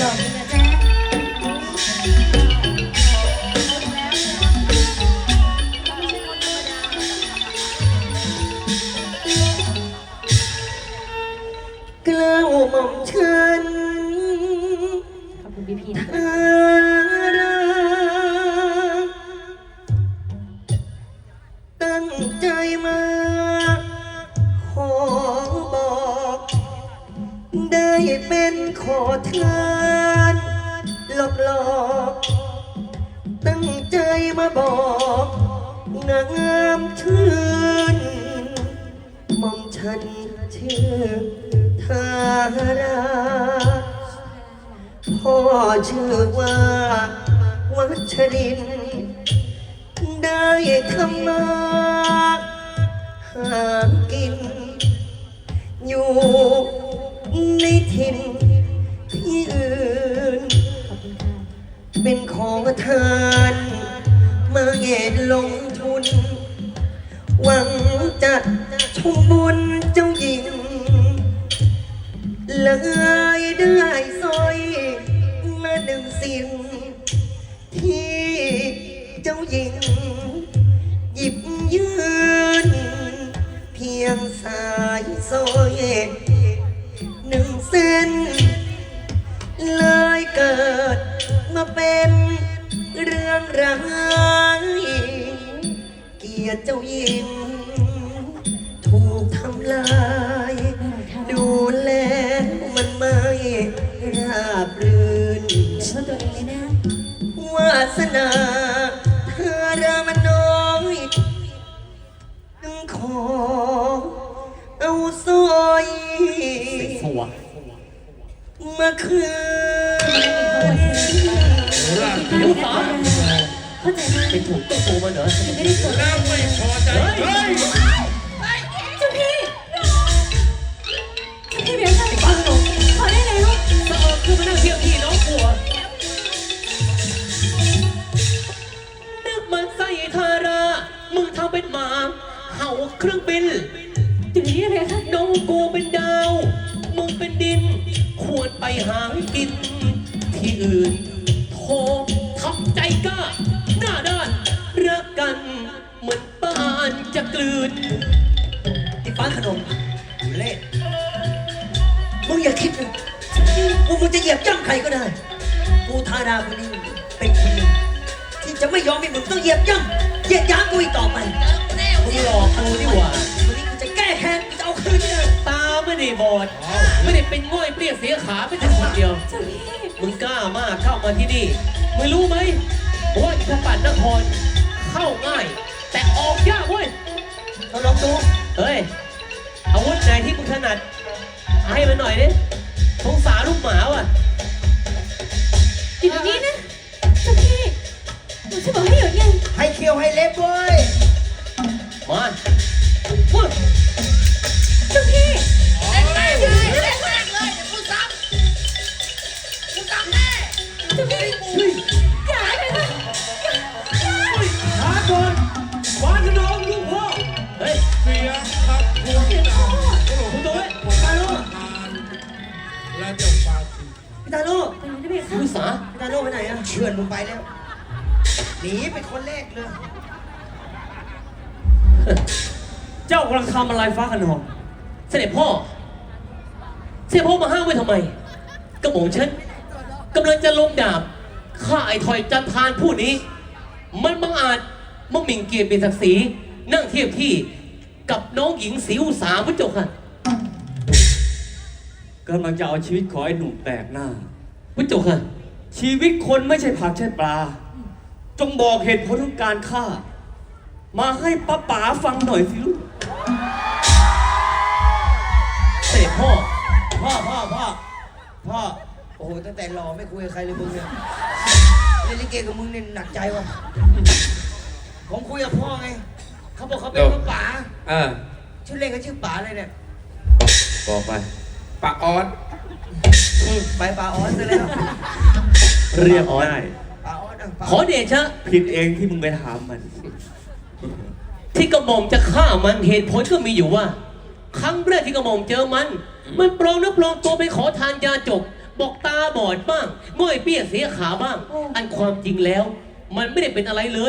ด ได้เป็นขอทานหลอกหลอกๆตั้งใจมาบอกงามชื่นม่อมฉันชื่อทาราพ่อชื่อว่าวัชริน ได้ทำมาหากิน อยู่ หวังจะชมบุญเจ้าหญิง เลยได้สร้อยมาหนึ่งสิ่ง ที่เจ้าหญิง หยิบยืนเพียงสายสร้อยหนึ่งเส้น เลยเกิดมาเป็นเรื่องรายเกียรติเจ้าหญิง ถูกทำลาย ดูแลมันไม่ราบรื่นเพื่อตัวเองเลยนะ วาสนาเธอรามันน้อยจึงขอเอาสร้อยสวะมาคืนร่างเดี๋ยวสาใจไหมไปถูกตัวโตมาเหรอฉันไม่ได้กดแล้วไม่พอใจเฮ้ยเจ้าพี่เจ้าพี่เบียร์ค่ะขอได้แล้วสะเอิบคือมานั่งเทียบพี่น้องกลัวนึกมันใส่ทารา มึงทำเป็นหมา เห่าเครื่องบินอยู่นี่เบียร์ค่ะน้องกูเป็นดาว มึงเป็นดิน ควรไปหากิน ที่อื่นโททำใจกล้า จะกลืนไอ้ฟ้าขนมเล่มึงอย่าคิดนะว่ามึงจะเหยียบย่ำใครก็ได้ กูทาราคนนี้เป็นคนหนึ่งที่จะไม่ยอมให้มึงต้องเหยียบย่ำเหยียดยามกูอีกต่อไปมึงหลอกกูดีกว่าวันนี้กูจะแก้แค้นกูจะเอาคืนได้ตาไม่ได้บอด ไม่ได้เป็นง่อยเปรี้ยเสียขาไม่แต่คนเดียว มึงกล้ามากเข้ามาที่นี่ มึงรู้ไหมว่าอิทธปัตนครเข้าง่าย แต่ออกยากเว้ยเราลองดูเฮ้ยอาวุธไหนที่มึงถนัดเอาให้มันหน่อยดิสงสารลูกหมาว่ะอยู่นี่นะเจ้าพี่หนูจะบอกให้หยุดยังให้เคี้ยวให้เล็บเว้ ไปไหนอะเชื่อนมึงไปแล้ว หนีเป็นคนแรกเลย เจ้ากำลังทำอะไรฟ้ากันหอง เสด็จพ่อ เสด็จพ่อมาห้ามไว้ทำไม กระหม่อมฉันกำลังจะลงดาบฆ่าไอ้ถอยจันทานผู้นี้ มันบังอาจมาหมิ่นเกียรติเป็นศักดิ์ศรีนั่งเทียบที่กับน้องหญิงศรีอุตสาพระเจ้าค่ะกำลังจะเอาชีวิตของไอ้หนุ่มแปลกหน้าพระเจ้าค่ะ ชีวิตคนไม่ใช่ผักใช่ปลา จงบอกเหตุผลของการฆ่า มาให้ป้าป๋าฟังหน่อยสิลูกเสด็จพ่อ พ่อพ่อพ่อพ่อโอ้โหตั้งแต่รอไม่คุยกับใครเลยมึงเนี่ยเล่นลิเกกับมึงเนี่ยหนักใจว่ะผมคุยกับพ่อไงเขาบอกเขาเป็นพ่อป๋าอ่าชื่อเล่นเขาชื่อป๋าอะไรเนี่ยบอกไปปะออดอืมไปป๋าออสซะแล้ว เรียบง่ายป๋าออสอะป๋าขอเดชะ ผิดเองที่มึงไปถามมัน ที่กระหม่อมจะฆ่ามันเหตุผลก็มีอยู่ว่า ครั้งแรกที่กระหม่อมเจอมัน มันปลอมเนื้อปลอมตัวไปขอทานยาจก บอกตาบอดบ้างง่อยเปี้ยเสียขาบ้าง อันความจริงแล้ว มันไม่ได้เป็นอะไรเลย